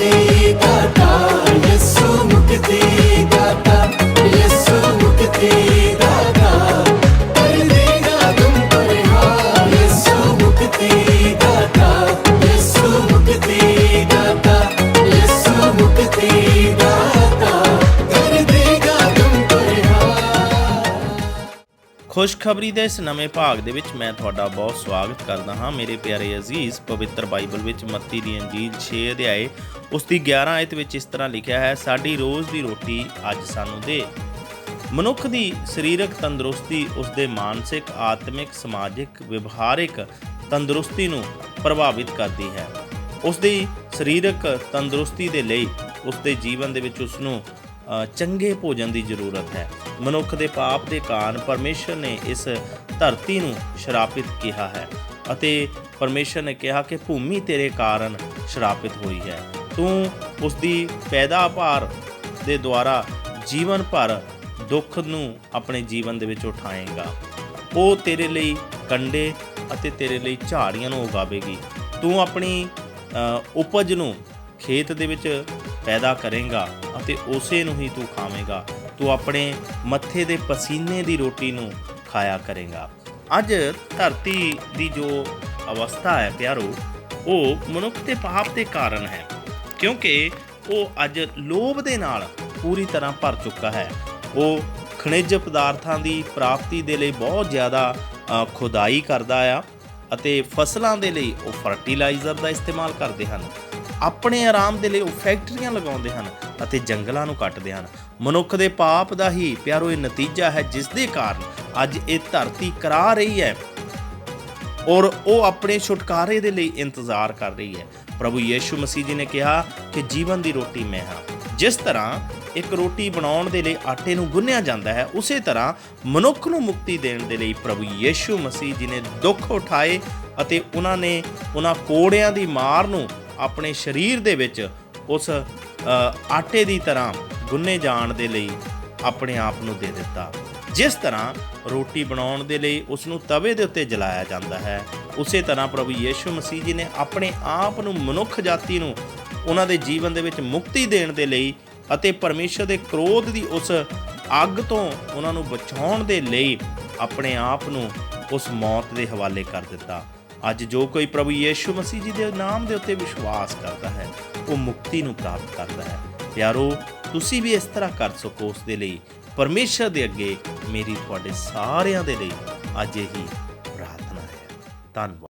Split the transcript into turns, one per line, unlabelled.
ਮੁਕਤੀ
ਖੁਸ਼ਖਬਰੀ ਦੇ ਇਸ ਨਵੇਂ ਭਾਗ ਦੇ ਵਿੱਚ ਮੈਂ ਤੁਹਾਡਾ ਬਹੁਤ ਸਵਾਗਤ ਕਰਦਾ ਹਾਂ। ਮੇਰੇ ਪਿਆਰੇ ਅਜ਼ੀਜ਼, ਪਵਿੱਤਰ ਬਾਈਬਲ ਵਿੱਚ ਮੱਤੀ ਦੀ ਅੰਜੀਲ 6 ਅਧਿਆਏ ਉਸ ਦੀ 11 ਆਇਤ ਵਿੱਚ ਇਸ ਤਰ੍ਹਾਂ ਲਿਖਿਆ ਹੈ, ਸਾਡੀ ਰੋਜ਼ ਦੀ ਰੋਟੀ ਅੱਜ ਸਾਨੂੰ ਦੇ। ਮਨੁੱਖ ਦੀ ਸਰੀਰਕ ਤੰਦਰੁਸਤੀ ਉਸ ਦੇ ਮਾਨਸਿਕ, ਆਤਮਿਕ, ਸਮਾਜਿਕ, ਵਿਵਹਾਰਿਕ ਤੰਦਰੁਸਤੀ ਨੂੰ ਪ੍ਰਭਾਵਿਤ ਕਰਦੀ ਹੈ। ਉਸ ਦੀ ਸਰੀਰਕ ਤੰਦਰੁਸਤੀ ਦੇ ਲਈ ਉਸ ਦੇ ਜੀਵਨ ਦੇ ਵਿੱਚ ਉਸ ਨੂੰ ਚੰਗੇ ਭੋਜਨ ਦੀ ਜ਼ਰੂਰਤ ਹੈ। ਮਨੁੱਖ ਦੇ ਪਾਪ ਦੇ ਕਾਰਨ ਪਰਮੇਸ਼ਰ ਨੇ ਇਸ ਧਰਤੀ ਨੂੰ ਸ਼ਰਾਪਿਤ ਕਿਹਾ ਹੈ ਅਤੇ ਪਰਮੇਸ਼ਰ ਨੇ ਕਿਹਾ ਕਿ ਭੂਮੀ ਤੇਰੇ ਕਾਰਨ ਸ਼ਰਾਪਿਤ ਹੋਈ ਹੈ। ਤੂੰ ਉਸ ਦੀ ਪੈਦਾਵਾਰ ਦੇ ਦੁਆਰਾ ਜੀਵਨ ਭਰ ਦੁੱਖ ਨੂੰ ਆਪਣੇ ਜੀਵਨ ਦੇ ਵਿੱਚ ਉਠਾਏਗਾ। ਉਹ ਤੇਰੇ ਲਈ ਕੰਡੇ ਅਤੇ ਤੇਰੇ ਲਈ ਝਾੜੀਆਂ ਨੂੰ ਉਗਾਵੇਗੀ। ਤੂੰ ਆਪਣੀ ਉਪਜ ਨੂੰ ਖੇਤ ਦੇ ਵਿੱਚ ਪੈਦਾ ਕਰੇਗਾ ਅਤੇ ਉਸੇ ਨੂੰ ਹੀ ਤੂੰ ਖਾਵੇਂਗਾ। ਤੂੰ ਆਪਣੇ ਮੱਥੇ ਦੇ ਪਸੀਨੇ ਦੀ ਰੋਟੀ ਨੂੰ ਖਾਇਆ ਕਰੇਗਾ। ਅੱਜ ਧਰਤੀ ਦੀ ਜੋ ਅਵਸਥਾ ਹੈ ਪਿਆਰੋ, ਉਹ ਮਨੁੱਖ ਦੇ ਪਾਪ ਦੇ ਕਾਰਨ ਹੈ, ਕਿਉਂਕਿ ਉਹ ਅੱਜ ਲੋਭ ਦੇ ਨਾਲ ਪੂਰੀ ਤਰ੍ਹਾਂ ਭਰ ਚੁੱਕਾ ਹੈ। ਉਹ ਖਣਿਜ ਪਦਾਰਥਾਂ ਦੀ ਪ੍ਰਾਪਤੀ ਦੇ ਲਈ ਬਹੁਤ ਜ਼ਿਆਦਾ ਖੁਦਾਈ ਕਰਦਾ ਆ ਅਤੇ ਫਸਲਾਂ ਦੇ ਲਈ ਉਹ ਫਰਟੀਲਾਈਜ਼ਰ ਦਾ ਇਸਤੇਮਾਲ ਕਰਦੇ ਹਨ। ਆਪਣੇ ਆਰਾਮ ਦੇ ਲਈ ਉਹ ਫੈਕਟਰੀਆਂ ਲਗਾਉਂਦੇ ਹਨ ਅਤੇ ਜੰਗਲਾਂ ਨੂੰ ਕੱਟਦੇ ਹਨ। ਮਨੁੱਖ ਦੇ ਪਾਪ ਦਾ ਹੀ ਪਿਆਰੋ ਇਹ ਨਤੀਜਾ ਹੈ ਜਿਸ ਦੇ ਕਾਰਨ ਅੱਜ ਇਹ ਧਰਤੀ ਕਰਾ ਰਹੀ ਹੈ ਔਰ ਉਹ ਆਪਣੇ ਛੁਟਕਾਰੇ ਦੇ ਲਈ ਇੰਤਜ਼ਾਰ ਕਰ ਰਹੀ ਹੈ। ਪ੍ਰਭੂ ਯੀਸ਼ੂ ਮਸੀਹ ਜੀ ਨੇ ਕਿਹਾ ਕਿ ਜੀਵਨ ਦੀ ਰੋਟੀ ਮੈਂ ਹਾਂ। ਜਿਸ ਤਰ੍ਹਾਂ ਇੱਕ ਰੋਟੀ ਬਣਾਉਣ ਦੇ ਲਈ ਆਟੇ ਨੂੰ ਗੁੰਨਿਆ ਜਾਂਦਾ ਹੈ, ਉਸੇ ਤਰ੍ਹਾਂ ਮਨੁੱਖ ਨੂੰ ਮੁਕਤੀ ਦੇਣ ਦੇ ਲਈ ਪ੍ਰਭੂ ਯੀਸ਼ੂ ਮਸੀਹ ਜੀ ਨੇ ਦੁੱਖ ਉਠਾਏ ਅਤੇ ਉਹਨਾਂ ਨੇ ਉਹਨਾਂ ਕੋੜਿਆਂ ਦੀ ਮਾਰ ਨੂੰ ਆਪਣੇ ਸਰੀਰ ਦੇ ਵਿੱਚ ਉਸ ਆਟੇ ਦੀ ਤਰ੍ਹਾਂ ਗੁੰਨੇ ਜਾਣ ਦੇ ਲਈ ਆਪਣੇ ਆਪ ਨੂੰ ਦੇ ਦਿੱਤਾ। ਜਿਸ ਤਰ੍ਹਾਂ ਰੋਟੀ ਬਣਾਉਣ ਦੇ ਲਈ ਉਸ ਨੂੰ ਤਵੇ ਦੇ ਉੱਤੇ ਜਲਾਇਆ ਜਾਂਦਾ ਹੈ, ਉਸੇ ਤਰ੍ਹਾਂ ਪ੍ਰਭੂ ਯੀਸ਼ੂ ਮਸੀਹ ਜੀ ਨੇ ਆਪਣੇ ਆਪ ਨੂੰ ਮਨੁੱਖ ਜਾਤੀ ਨੂੰ ਉਹਨਾਂ ਦੇ ਜੀਵਨ ਦੇ ਵਿੱਚ ਮੁਕਤੀ ਦੇਣ ਦੇ ਲਈ ਅਤੇ ਪਰਮੇਸ਼ਰ ਦੇ ਕ੍ਰੋਧ ਦੀ ਉਸ ਅੱਗ ਤੋਂ ਉਹਨਾਂ ਨੂੰ ਬਚਾਉਣ ਦੇ ਲਈ ਆਪਣੇ ਆਪ ਨੂੰ ਉਸ ਮੌਤ ਦੇ ਹਵਾਲੇ ਕਰ ਦਿੱਤਾ। ਅੱਜ ਜੋ ਕੋਈ ਪ੍ਰਭੂ ਯੀਸ਼ੂ ਮਸੀਹ ਜੀ ਦੇ ਨਾਮ ਦੇ ਉੱਤੇ ਵਿਸ਼ਵਾਸ ਕਰਦਾ ਹੈ, ਉਹ ਮੁਕਤੀ ਨੂੰ ਪ੍ਰਾਪਤ ਕਰਦਾ ਹੈ। ਪਿਆਰੋ, ਤੁਸੀਂ ਵੀ ਇਸ ਤਰ੍ਹਾਂ ਕਰ ਸਕੋ ਉਸ ਦੇ ਲਈ। ਪਰਮੇਸ਼ਰ ਦੇ ਅੱਗੇ ਮੇਰੀ ਤੁਹਾਡੇ ਸਾਰਿਆਂ ਦੇ ਲਈ ਅੱਜ ਇਹੀ ਪ੍ਰਾਰਥਨਾ ਹੈ। ਧੰਨਵਾਦ।